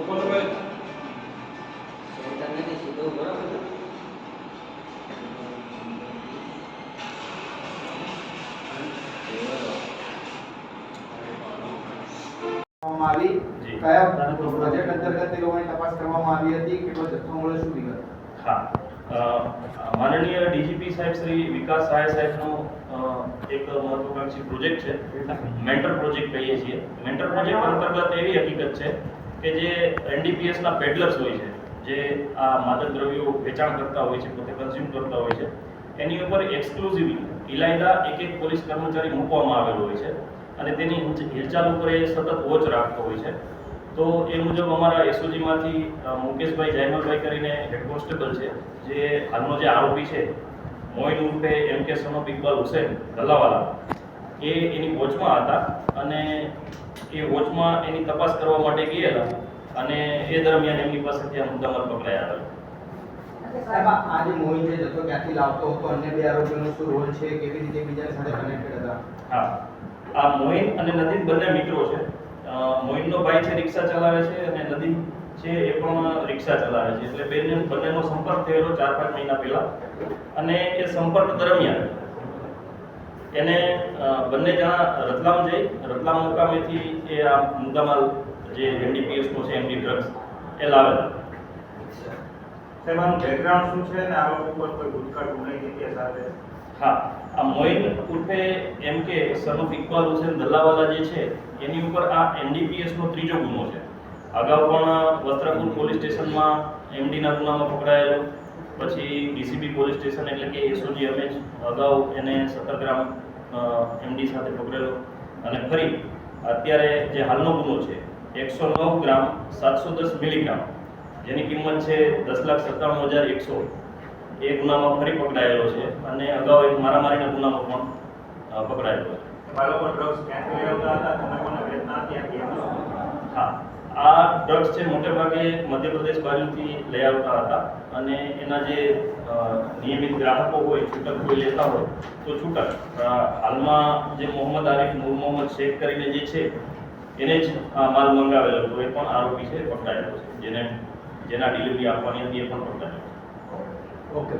ગોપાલભાઈ કરવામાં આવી. કયા પ્રોજેક્ટ અંતર્ગત તે લોકોની તપાસ કરવામાં આવી હતી? કેટલો જથ્થો મળ્યો? શું વિગત? હા. માનનીય ડીજીપી સાહેબ શ્રી વિકાસ સહાય સાહેબનો એક મહત્વકાંક્ષી પ્રોજેક્ટ છે. મેન્ટર પ્રોજેક્ટ કહીએ છીએ. મેન્ટર પ્રોજેક્ટ અંતર્ગત એવી હકીકત છે કે જે એનડીપીએસના પેડલર્સ હોય છે, જે આ માદક દ્રવ્યો વેચાણ કરતા હોય છે, પોતે કન્ઝ્યુમ કરતા હોય છે, એની ઉપર એક્સક્લુઝિવલી ઇલાયદા એક એક પોલીસ કર્મચારી મૂકવામાં આવેલો હોય છે અને તેની હિલ- હિલચાલ ઉપર એ સતત વોચ રાખતો હોય છે. તો એ મુજબ અમારા એસઓજીમાંથી મુકેશભાઈ, જયમલભાઈ કરીને હેડ કોન્સ્ટેબલ છે, જે હાલનો જે આરોપી છે મોઇન ઉર્ફે એમ કે સનોફ ઇકબાલ હુસેન ગલ્લાવાલા એ એની વોચમાં હતા અને એ વોચમાં એની તપાસ કરવા માટે ગયેલા અને એ દરમિયાન એમની પાસેથી આ મુદ્દામાલ પકડાયા હતા. સાહેબ આ જે મોહિત છે જથ્થો ક્યાંથી લાવતો હતો? અન્ય બે આરોપીઓનો શું રોલ છે? કેવી રીતે બીજા સાથે કનેક્ટેડ હતા? હા. આ મોહિન અને નદીન બંને મિત્રો છે. મોહિનનો ભાઈ છે રિક્ષા ચલાવે છે અને નદીન છે એ પણ રિક્ષા ચલાવે છે. એટલે બેને બંનેનો સંપર્ક થયેલો ચાર પાંચ મહિના પહેલા. અને એ સંપર્ક દરમિયાન એને બંને જણા રતલામ જઈ રતલામ મુકામેથી એ આ મુદ્દામાલ જે એનડીપીએસનો છે એમડી ડ્રગ્સ એ લાવેલા. તેમાં બેકગ્રાઉન્ડ શું છે અને આરોપ ઉપર કોઈ ભૂતકાળ ગુનાહિત ઇતિહાસ આવે હા આ મોઇન ઉર્ફે એમ કે સનફ ઇકબાલ હુસેન દલ્લાવાલા જે છે એની ઉપર આ એનડીપીએસનો ત્રીજો ગુનો છે. અગાઉ પણ વસ્ત્રાપુર પોલીસ સ્ટેશનમાં એમડીના ગુનામાં પકડાયેલો પછી ડીસીબી પોલીસ સ્ટેશન એટલે કે એસઓજી અમે અગાઉ એને સત્તર ગ્રામ એમડી સાથે પકડેલો. અને ફરી અત્યારે જે હાલનો ગુનો છે એકસો નવ ગ્રામ સાતસો દસ મિલીગ્રામ જેની કિંમત છે દસ લાખ સત્તાણું હજાર એકસો. એ ગુનામાં ફરી પકડાયેલો છે અને અગાઉ એક મારામારીના ગુનામાં પણ પકડાયેલો છે? હા. આ ડ્રગ્સ છે મોટે ભાગે મધ્યપ્રદેશ બાજુથી લઈ આવતા હતા. અને એના જે નિયમિત ગ્રાહકો હોય, છૂટક કોઈ લેતા હોય, તો છૂટક. હાલમાં જે મોહમ્મદ આરિફ નૂર મોહમ્મદ શેખ કરીને જે છે, એને જ માલ મંગાવેલો હતો. એ પણ આરોપી છે, પકડાયેલો છે. જેને, જેના ડિલિવરી આપવાની હતી, એ પણ પકડાયેલો ઓકે